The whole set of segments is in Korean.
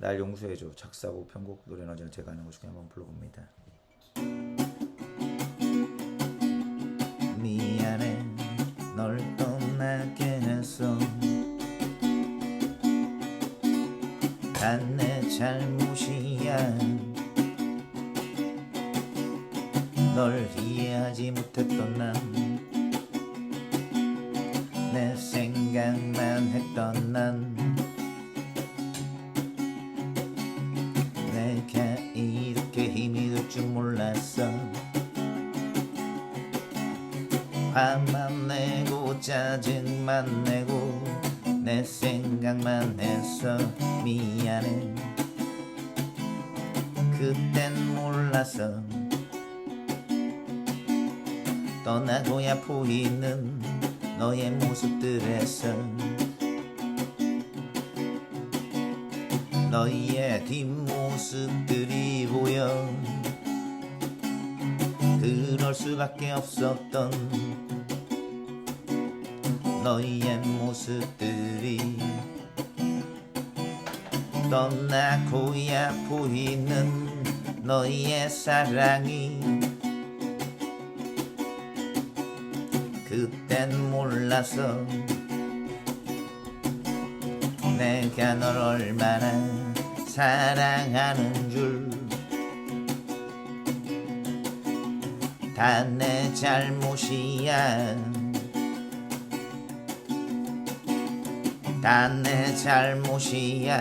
날 용서해줘. 작사고 편곡 노래는 언제나 제가 하는 것 중에 한번 불러봅니다. 미안해. 널 떠나게 해서. 다내 잘못이야. 널 이해하지 못했던 난. 내 생각만 했던 난 이렇게 힘이 들 줄 몰랐어. 화만 내고 짜증만 내고 내 생각만 해서 미안해. 그땐 몰랐어. 떠나고야 보이는 너의 모습들에서. 너의 뒷모 습들이 보여 그럴 수밖에 없었던 너의 모습들이 떠나고야 보이는 너의 사랑이 그땐 몰라서 내가 널 얼마나 사랑하는 줄. 다 내 잘못이야. 다 내 잘못이야.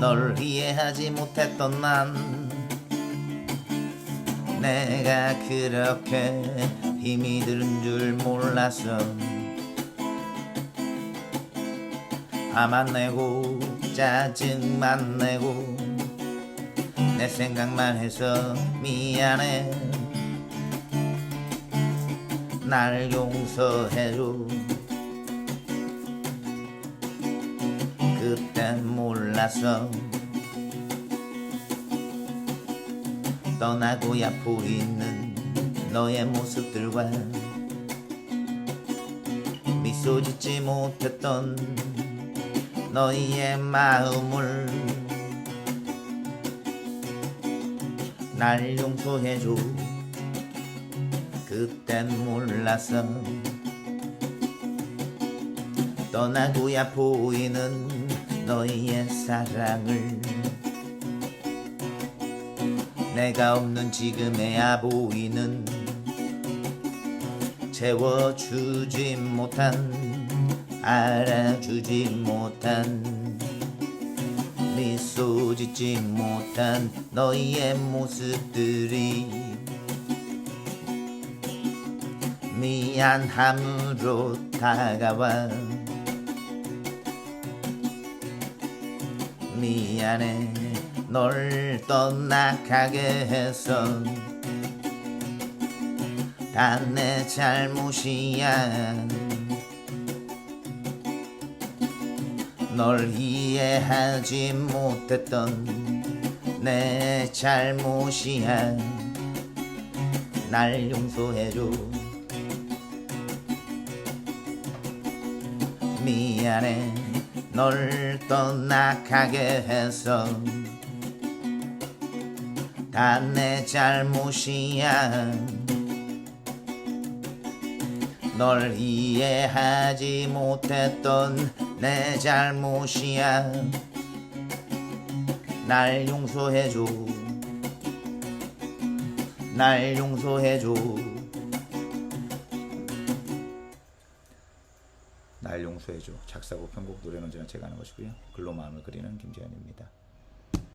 널 이해하지 못했던 난 내가 그렇게 힘이 드는 줄 몰랐어 화만 내고 짜증만 내고. 내 생각만 해서 미안해. 날 용서해줘. 그땐 몰랐어 떠나고야 보이는 너의 모습들과 미소 짓지 못했던 너의 마음을 날 용서해줘. 그땐 몰랐어 떠나고야 보이는 너의 사랑을 내가 없는 지금에야 보이는 채워주지 못한 알아주지 못한 미소 짓지 못한 너의 모습들이 미안함으로 다가와. 미안해 널 떠나가게 해서. 다 내 잘못이야 널 이해하지 못했던 내 잘못이야. 날 용서해줘. 미안해. 널 떠나가게 해서. 다 내 잘못이야. 널 이해하지 못했던 내 잘못이야. 날 용서해줘. 날 용서해줘. 날 용서해줘. 작사고 편곡 노래는 언제나 제가 하는 것이고요. 글로 마음을 그리는 김재현입니다